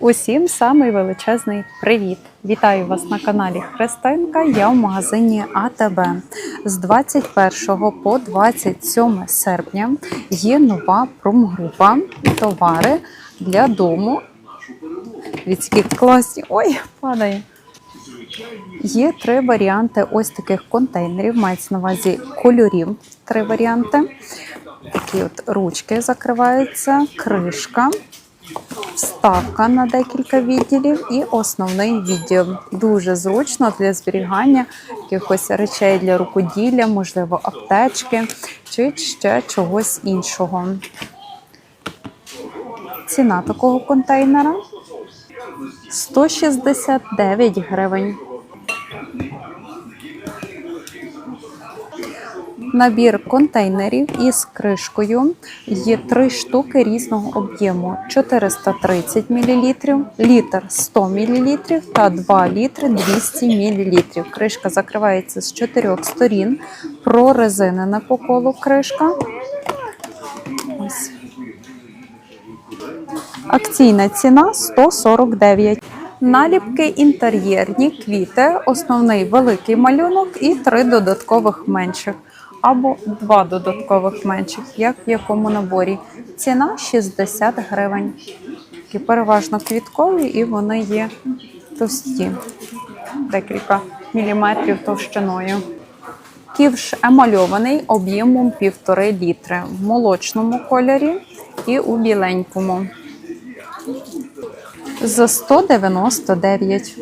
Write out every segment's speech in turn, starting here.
Усім самий величезний привіт! Вітаю вас на каналі Христинка. Я в магазині АТБ. З 21 по 27 серпня є нова промгрупа товари для дому. Від класні. Ой, падає. Є три варіанти ось таких контейнерів. Мається на увазі кольорів. Три варіанти. Такі от ручки закриваються, кришка, вставка на декілька відділів і основний відділ. Дуже зручно для зберігання якихось речей для рукоділля, можливо, аптечки чи ще чогось іншого. Ціна такого контейнера 169 гривень. Набір контейнерів із кришкою є три штуки різного об'єму: 430 мл, літр 100 мл та 2 літри 200 мл. Кришка закривається з чотирьох сторін, прорезинена по колу кришка. Ось. Акційна ціна 149. Наліпки інтер'єрні, квіти, основний великий малюнок і три додаткових менших. Або два додаткових менших, як в якому наборі. Ціна 60 гривень. Такі переважно квіткові і вони є товсті, декілька міліметрів товщиною. Ківш емальований об'ємом 1,5 літри в молочному кольорі і у біленькому. За 199.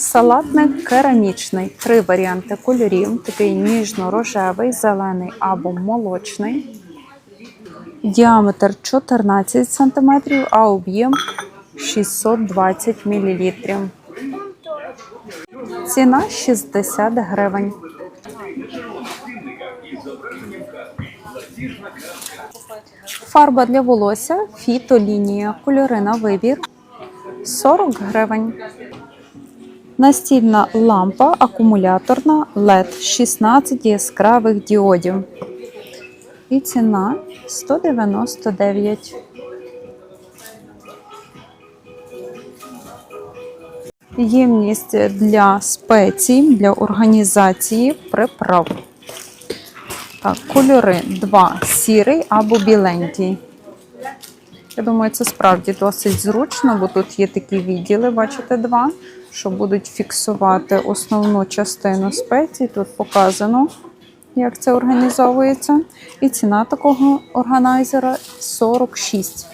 Салатник керамічний. Три варіанти кольорів. Такий ніжно-рожевий, зелений або молочний. Діаметр 14 см, а об'єм 620 мл. Ціна 60 гривень. Фарба для волосся, фітолінія, кольори на вибір 40 гривень. Настільна лампа акумуляторна LED 16 яскравих діодів. І ціна 199. Ємність для спецій, для організації приправ. Так, кольори 2 сірий або біленький. Я думаю, це справді досить зручно, бо тут є такі відділи, бачите, два, що будуть фіксувати основну частину спецій. Тут показано, як це організовується. І ціна такого органайзера 46.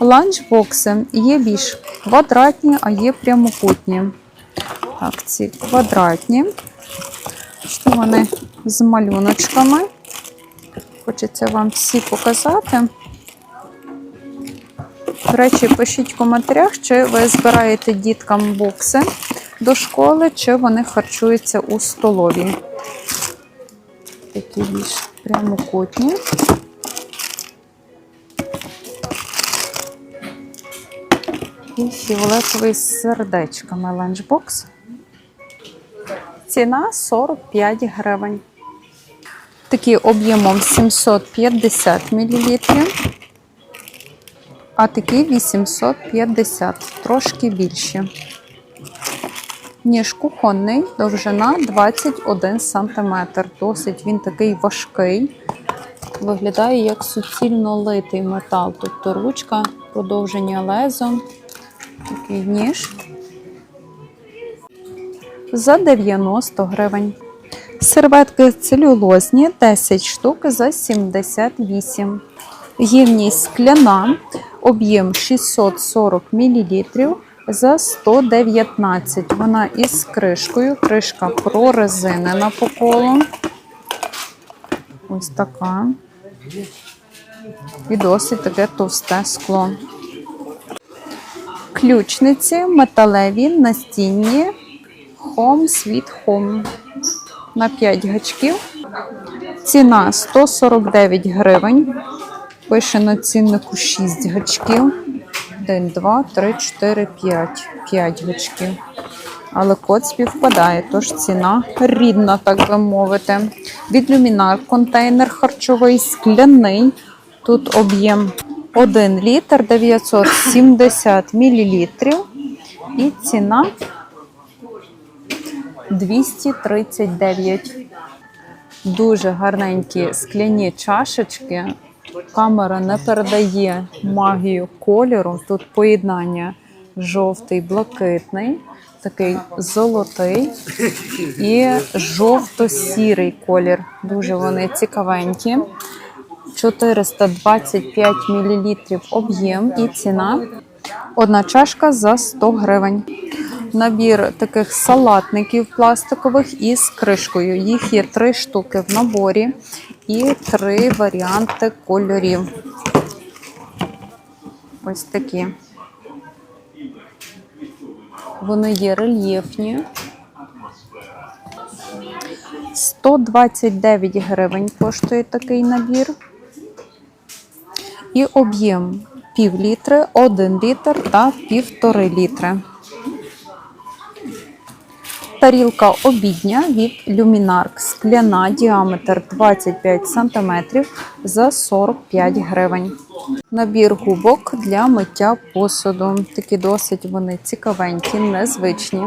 Ланчбокси є більш квадратні, а є прямокутні. Так, ці квадратні. Що вони з малюночками. Хочеться вам всі показати. До речі, пишіть в коментарях, чи ви збираєте діткам бокси до школи, чи вони харчуються у столовій. Такі більш прямокутні. І фіолетовий з сердечками ланчбокс. Ціна 45 гривень. Такі об'ємом 750 мл, а такі 850, трошки більші. Ніж кухонний, довжина 21 см. Досить він такий важкий. Виглядає як суцільно литий метал. Тобто ручка, продовження лезо, такий ніж за 90 гривень. Серветки целюлозні 10 штук за 78. Ємність скляна, об'єм 640 мл за 119. Вона із кришкою. Кришка прорезинена по колу. Ось така. І досить таке товсте скло. Ключниці металеві настінні. Home Sweet Home на 5 гачків. Ціна 149 гривень. Пише на ціннику 6 гачків. 1, 2, 3, 4, 5. 5 гачків. Але код співпадає, тож ціна рідна, так би мовити. Від люмінар контейнер харчовий, скляний. Тут об'єм 1 літр 970 мілілітрів. І ціна 239. Дуже гарненькі скляні чашечки. Камера не передає магію кольору. Тут поєднання жовтий, блакитний, такий золотий і жовто-сірий колір. Дуже вони цікавенькі. 425 мл об'єм і ціна. Одна чашка за 100 гривень. Набір таких салатників пластикових із кришкою. Їх є три штуки в наборі і три варіанти кольорів. Ось такі. Вони є рельєфні. 129 гривень коштує такий набір. І об'єм пів літри, 1 літр та півтори літри. Тарілка обідня від Luminark скляна, діаметр 25 см за 45 гривень. Набір губок для миття посуду. Такі досить вони цікавенькі, незвичні.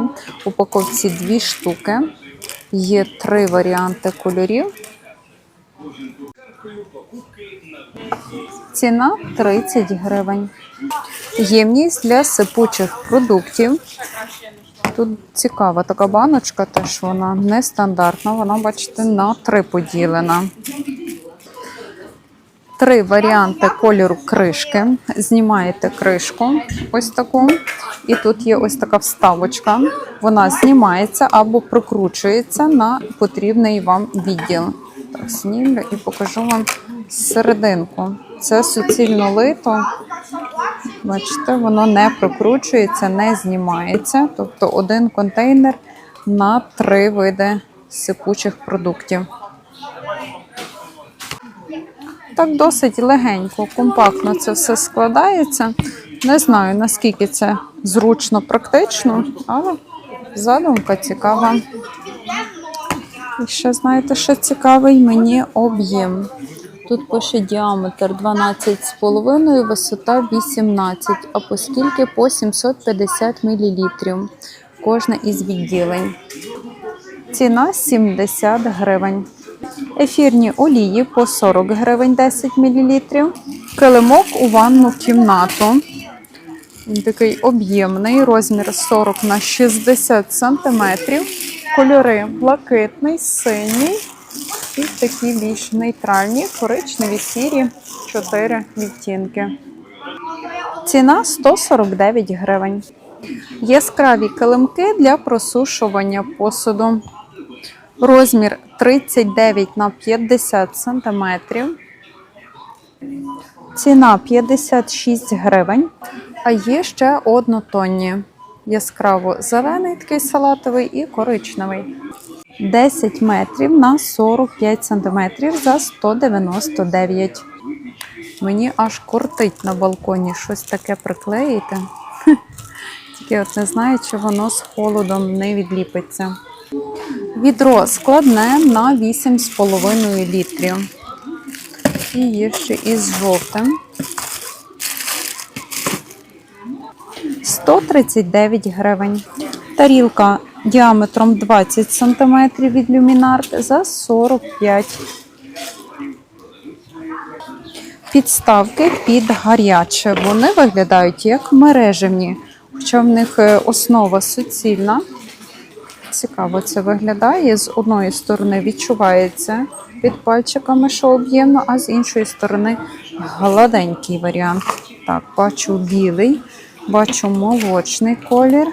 Упаковці дві штуки. Є три варіанти кольорів. Ціна 30 гривень. Ємність для сипучих продуктів. Тут цікава така баночка, теж вона нестандартна. Вона, бачите, на три поділена. Три варіанти кольору кришки. Знімаєте кришку, ось таку. І тут є ось така вставочка. Вона знімається або прикручується на потрібний вам відділ. Так, знімлю і покажу вам серединку. Це суцільно лито. Бачите, воно не прокручується, не знімається. Тобто один контейнер на три види сипучих продуктів. Так досить легенько, компактно це все складається. Не знаю, наскільки це зручно, практично, але задумка цікава. І ще знаєте, що цікавий мені об'єм. Тут пише діаметр 12,5, висота 18, а поскільки по 750 мл. Кожне із відділень. Ціна 70 гривень. Ефірні олії по 40 гривень 10 мл. Килимок у ванну кімнату. Він такий об'ємний, розмір 40 на 60 см. Кольори блакитний, синій і такі більш нейтральні, коричневі, сірі, 4 відтінки. Ціна 149 гривень. Яскраві килимки для просушування посуду. Розмір 39 на 50 см. Ціна 56 гривень. А є ще однотонні. Яскраво зелений такий салатовий і коричневий. 10 метрів на 45 сантиметрів за 199. Мені аж кортить на балконі щось таке приклеїти. Тільки от не знаю, чи воно з холодом не відліпиться. Відро складне на 8,5 літрів. І є ще із жовтим. 139 гривень. Тарілка діаметром 20 см від люмінарт за 45. Підставки під гаряче. Вони виглядають як мережевні, хоча в них е, основа суцільна. Цікаво це виглядає. З одної сторони відчувається під пальчиками, що об'ємно, а з іншої сторони гладенький варіант. Так, бачу білий, бачу молочний колір.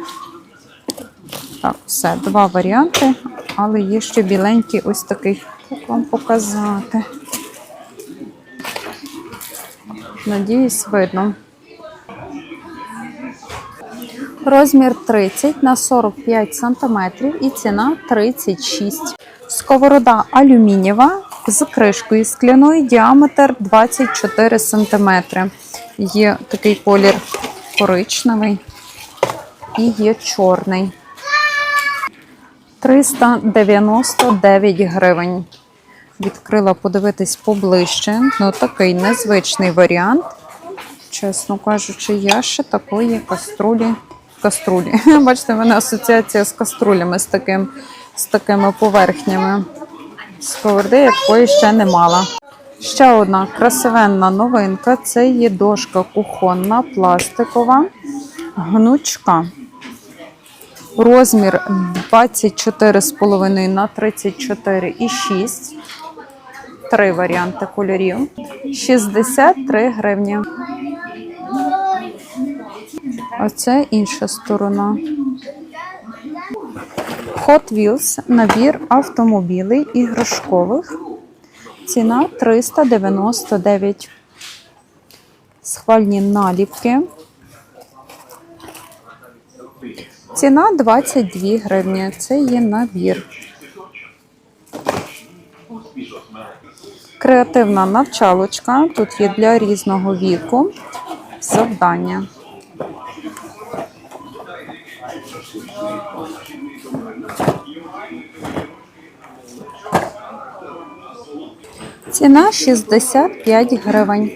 Так, все, два варіанти, але є ще біленький ось такий. Як вам показати? Надіюсь, видно. Розмір 30 на 45 см і ціна 36. Сковорода алюмінієва з кришкою скляною, діаметр 24 см. Є такий колір коричневий і є чорний. 399 гривень. Відкрила подивитись поближче. Ну, такий незвичний варіант. Чесно кажучи, я ще такої каструлі. Каструлі. Бачите, в мене асоціація з каструлями, з, таким, з такими поверхнями. Сковороди якої ще не мала. Ще одна красивенна новинка це є дошка кухонна, пластикова, гнучка. Розмір 24,5 на 34,6. Три варіанти кольорів. 63 гривні. Оце інша сторона. Hot Wheels набір автомобілей іграшкових. Ціна 399. Схвальні наліпки. Ціна 22 гривні. Це є набір. Креативна навчалочка. Тут є для різного віку завдання. Ціна 65 гривень.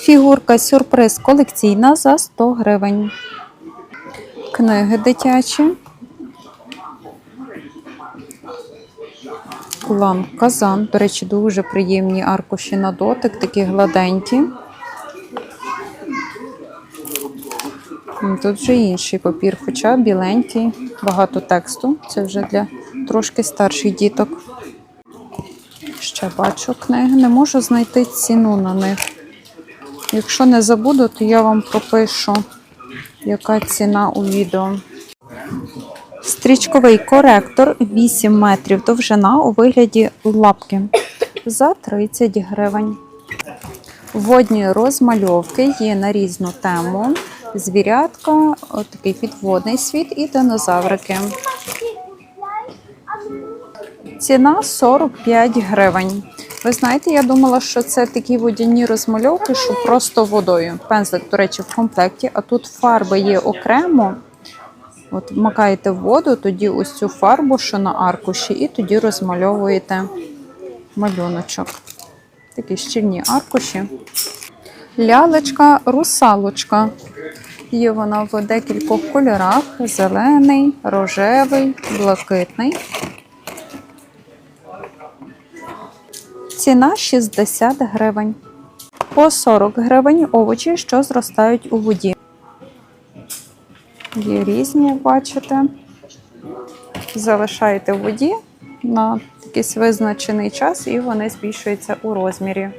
Фігурка сюрприз колекційна за 100 гривень. Книги дитячі. Лам казан. До речі, дуже приємні аркуші на дотик, такі гладенькі. Тут вже інший папір, хоча біленький, багато тексту. Це вже для трошки старших діток. Ще бачу книги, не можу знайти ціну на них. Якщо не забуду, то я вам пропишу, яка ціна у відео. Стрічковий коректор 8 метрів довжина у вигляді лапки за 30 гривень. Водні розмальовки є на різну тему. Звірятка, отакий підводний світ і динозаврики. Ціна 45 гривень. Ви знаєте, я думала, що це такі водяні розмальовки, що просто водою. Пензлик, до речі, в комплекті, а тут фарби є окремо. От вмикаєте в воду, тоді ось цю фарбу, що на аркуші, і тоді розмальовуєте малюночок. Такі щільні аркуші. Лялечка, русалочка. Є вона в декількох кольорах: зелений, рожевий, блакитний. Ціна 60 гривень. По 40 гривень овочі, що зростають у воді. Є різні, бачите. Залишаєте в воді на якийсь визначений час, і вони збільшуються у розмірі.